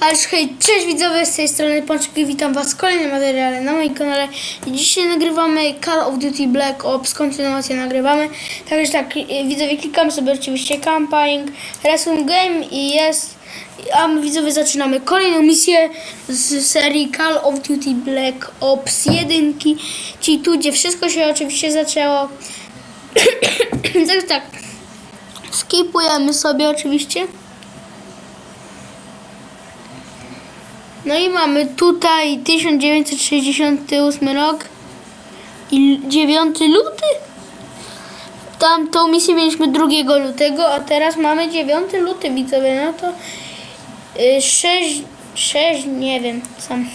Ale hej, cześć widzowie, z tej strony Pączek i witam was w kolejnym materiale na moim kanale. Dzisiaj nagrywamy Call of Duty Black Ops, kontynuację nagrywamy. Także tak, widzowie, klikamy sobie oczywiście campaign, resume game i jest... A my widzowie zaczynamy kolejną misję z serii Call of Duty Black Ops 1, czyli tu, gdzie wszystko się oczywiście zaczęło. Także tak, skipujemy sobie oczywiście. No i mamy tutaj 1968 rok i 9 luty. Tam tą misję mieliśmy 2 lutego, a teraz mamy 9 luty widzowie, no to 6, 6 nie wiem, sam.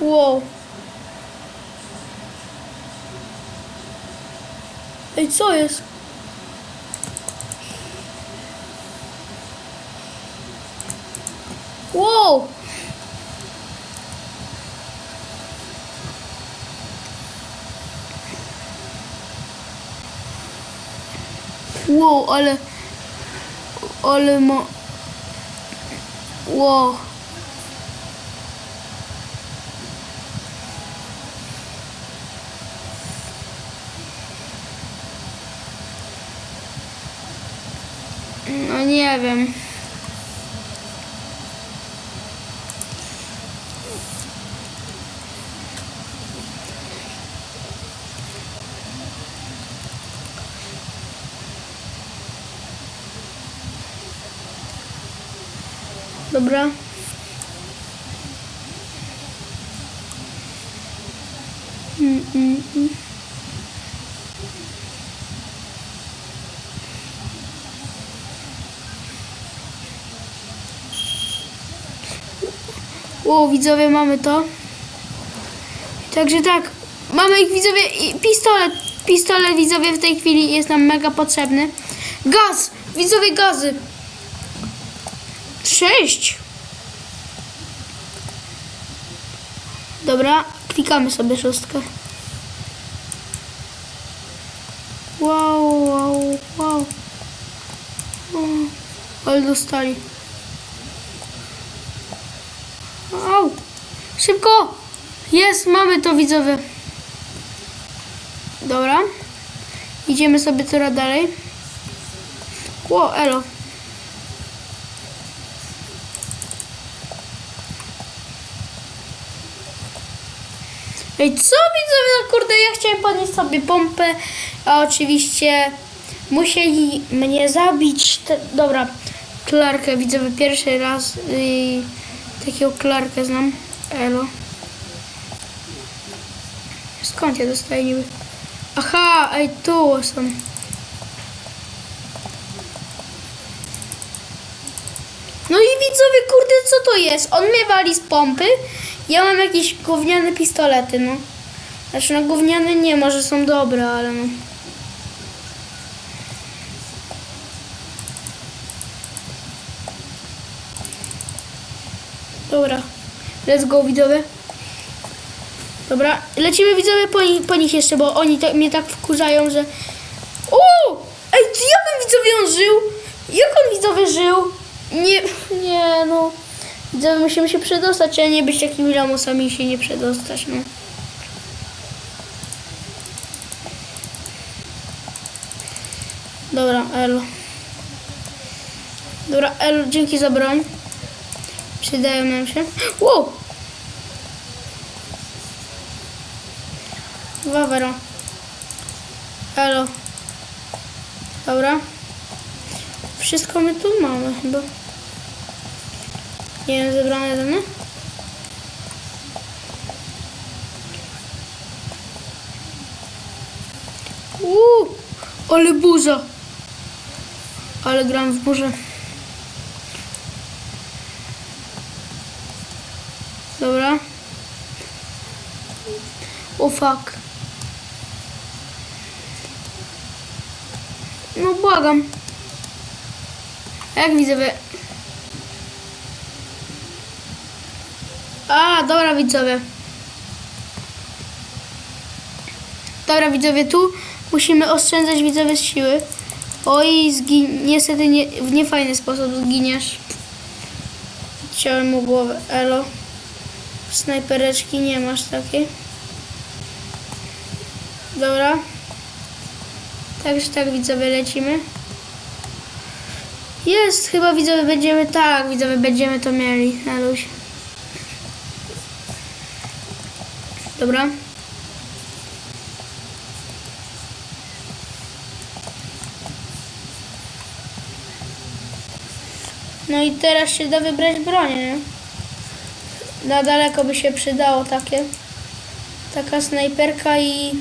Wow. Ej, co jest? Wow! Wow, ale... Ale ma... Wow. No nie wiem. Dobra. Mm, mm, mm. O, widzowie, mamy to. Także tak, mamy ich widzowie i pistolet. Pistolet widzowie w tej chwili jest nam mega potrzebny. Gaz! Widzowie gazy! Sześć. Dobra, klikamy sobie szóstkę. Wow, wow, wow. Ale dostali. Au! Szybko! Jest, mamy to widzowie. Dobra. Idziemy sobie coraz dalej. Ło, elo. Ej, co widzowie, no kurde, ja chciałem podnieść sobie pompę, a oczywiście musieli mnie zabić. Te, dobra, Klarkę widzowie, pierwszy raz yy, takiego Klarkę znam. Elo. Skąd ja dostaję niby? Aha, ej, tu są. No i widzowie, kurde, co to jest? On mnie wali z pompy, ja mam jakieś gówniane pistolety, no. Znaczy, no gówniane nie, może są dobre, ale no. Dobra, let's go widzowie. Dobra, lecimy widzowie po, po nich jeszcze, bo oni tak, mnie tak wkurzają, że... O! Ej, jak on widzowie on żył? Jak on widzowie żył? Nie, nie no. Widzowie musimy się przedostać, a nie być takimi lamusami i się nie przedostać, no. Dobra, Elo. Dobra, Elo, dzięki za broń. Przydają nam się. Wow! Wawero. Elo. Dobra. Wszystko my tu mamy chyba. Nie wiem, zebrane dane. Uuu, ale burza. Ale gram w burzę. Dobra. O fuck. No błagam. Jak widzowie? A, dobra widzowie. Dobra widzowie, tu musimy oszczędzać widzowie siły. Oj, zgin... niestety nie, w niefajny sposób zginiesz. Chciałem mu głowę. Elo. Snajpereczki nie masz takiej. Dobra. Także tak widzowie lecimy. Jest, chyba widzowie będziemy tak, widzowie będziemy to mieli na Dobra. No i teraz się da wybrać bronię, nie? Na daleko by się przydało takie. Taka snajperka i...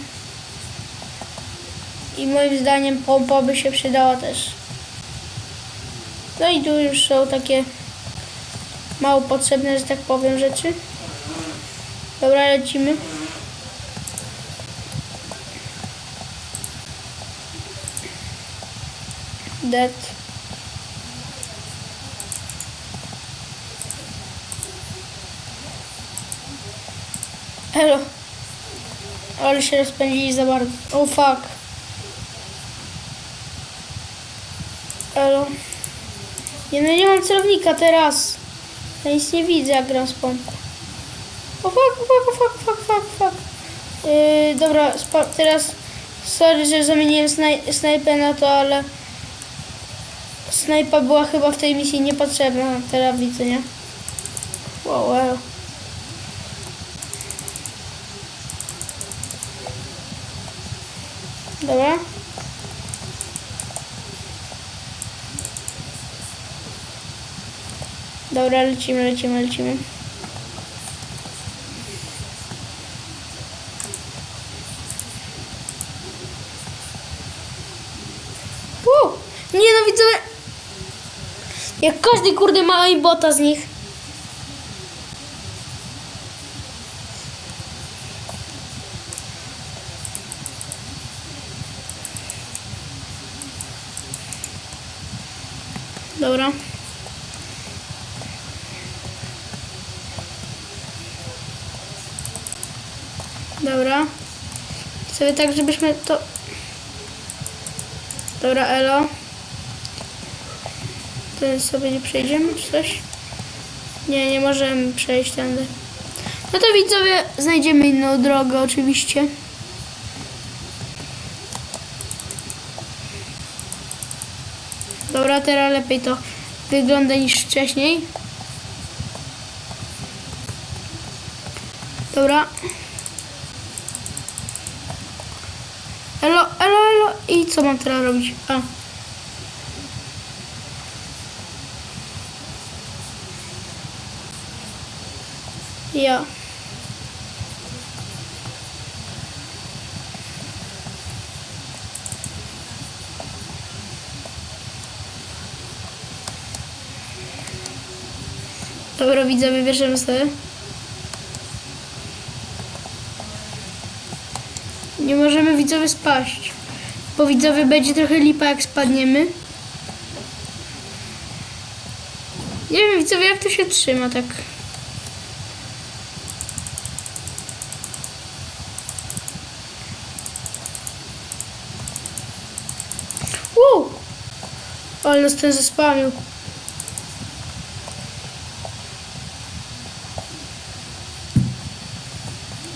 I moim zdaniem pompa by się przydała też. No i tu już są takie mało potrzebne, że tak powiem, rzeczy. Dobra, lecimy. Dead. Elo. Ale się rozpędzili za bardzo. Oh fuck. Elo. Nie, no nie mam celownika teraz. Ja nic nie widzę, jak gram z. O fuck, o fuck, o fuck, fuck, fuck, fuck. Yy, dobra, teraz sorry, że zamieniłem snaj- snajpę na to, ale snajpa była chyba w tej misji niepotrzebna. Teraz widzę, nie? Wow, wow. Dobra. Dobra, lecimy, lecimy, lecimy. Uu, nie no widzowie. Jak każdy kurde ma bota z nich. Dobra. Dobra. Sobie tak, żebyśmy to... Dobra, elo. To sobie nie przejdziemy, czy coś? Nie, nie możemy przejść tędy. No to widzowie, znajdziemy inną drogę oczywiście. Dobra, teraz lepiej to wygląda niż wcześniej. Dobra. Elo, elo, elo. I co mam teraz robić? A. Ja. Dobra, widzowie, bierzemy sobie. Nie możemy widzowie spaść. Bo widzowie będzie trochę lipa jak spadniemy. Nie wiem widzowie jak to się trzyma tak. Uuu! Ale nas ten zespamił.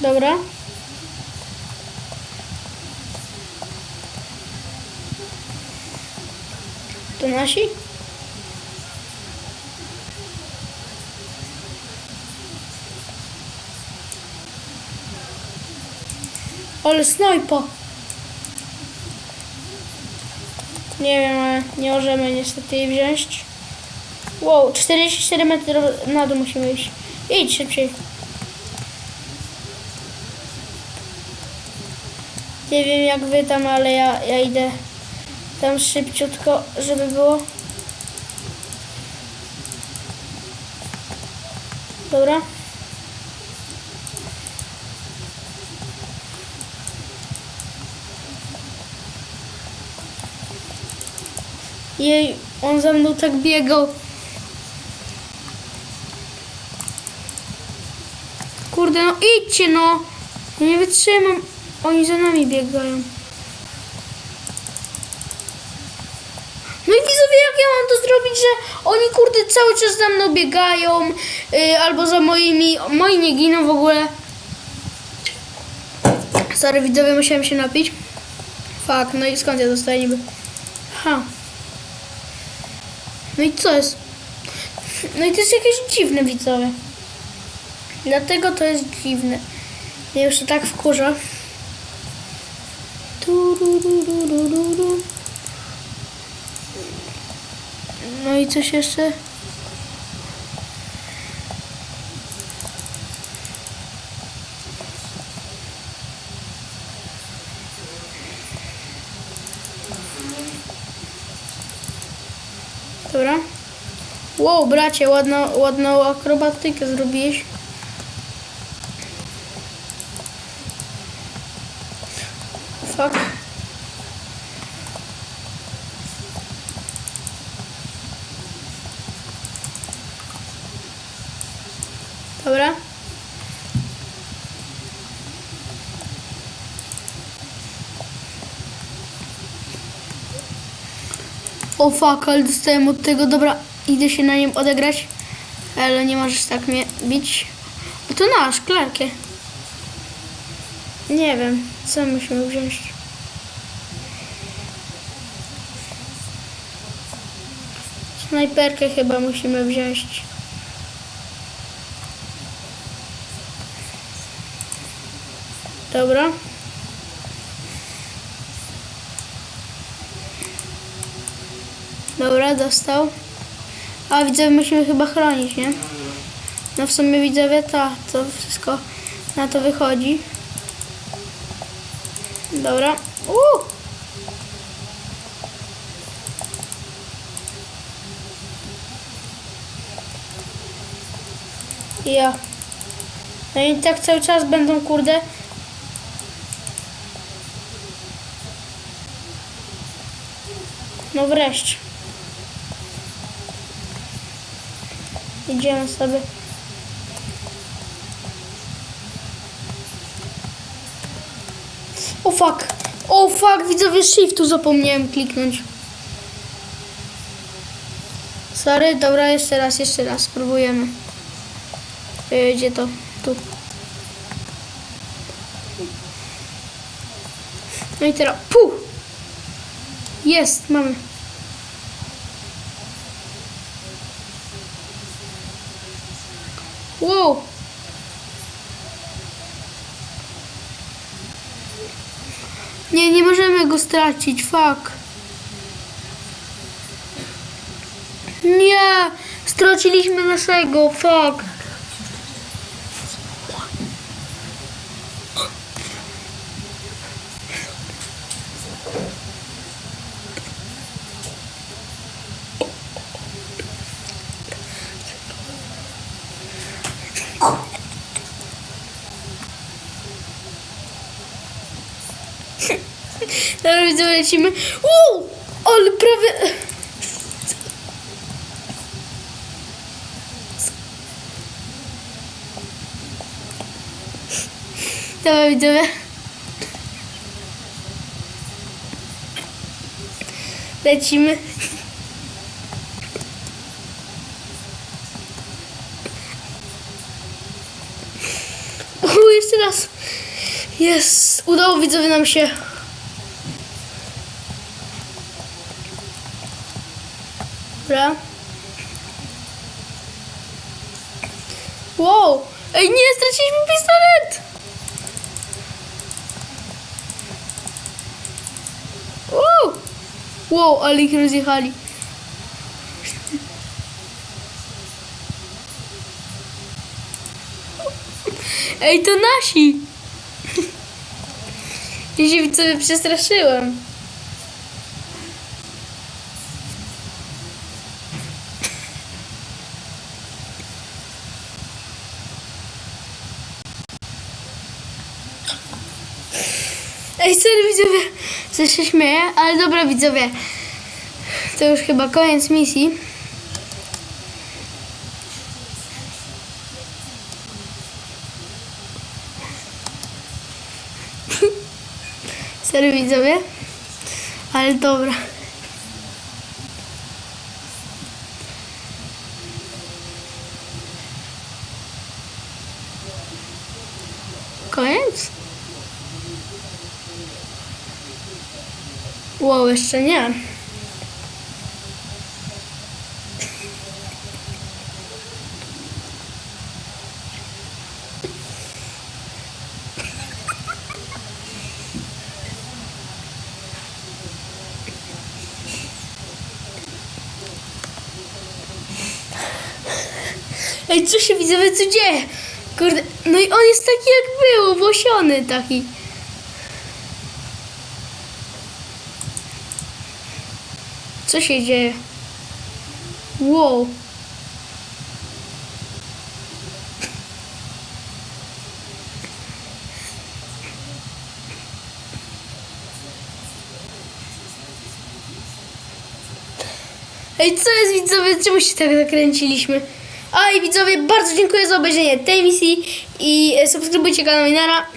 Dobra. To nasi? Ale snajpa! Nie wiem, ale nie możemy niestety jej wziąć. Wow, 44 metry na dół musimy iść. Idź szybciej. Nie wiem jak wy tam, ale ja, ja idę tam szybciutko, żeby było. Dobra. Jej, on za mną tak biegał. Kurde, no idźcie no. Nie wytrzymam. Oni za nami biegają. ja mam to zrobić, że oni kurde cały czas za mną biegają, y, albo za moimi, moi nie giną w ogóle. Sorry widzowie, musiałem się napić. Fuck, no i skąd ja dostaję niby? Ha. No i co jest? No i to jest jakieś dziwne widzowie. Dlatego to jest dziwne. Ja już się tak wkurza. No i coś jeszcze? Dobra. Wow, bracie, ładną, ładną akrobatykę zrobiłeś. Fuck. Dobra. O fuck, ale dostałem od tego, dobra, idę się na nim odegrać. Ale nie możesz tak mnie bić. O, to na szklarkę. Nie wiem, co musimy wziąć. Snajperkę chyba musimy wziąć. Dobra. Dobra, dostał. A widzowie musimy chyba chronić, nie? No w sumie widzowie ta, to wszystko na to wychodzi. Dobra. Uuu! Ja. No i tak cały czas będą, kurde. No wreszcie. Idziemy sobie. O fuck. O fuck, widzowie shiftu zapomniałem kliknąć. Sorry, dobra, jeszcze raz, jeszcze raz, spróbujemy. Gdzie to? Tu. No i teraz, puh! Jest, mamy. Wow! Nie, nie możemy go stracić, fuck. Nie! Straciliśmy naszego, fuck. Dobra, widzę, lecimy. Uuu! Ale prawie... Dobra, widzowie. Lecimy. U, jeszcze raz. Jest. Udało widzowie nam się. Dobra. Wow! Ej, nie, straciliśmy pistolet! Wow! Wow, ale ich rozjechali. Ej, to nasi! Ja się sobie przestraszyłem. Ej, serio widzowie, coś się śmieję, ale dobra widzowie, to już chyba koniec misji. Serio widzowie, ale dobra. koniec? Wow, jeszcze nie. Ej, co się widzowie, co dzieje? Kurde, no i on jest taki jak był, włosiony taki. Co się dzieje? Wow. Ej, co jest widzowie? Czemu się tak zakręciliśmy? A widzowie, bardzo dziękuję za obejrzenie tej misji i e, subskrybujcie kanał Inara.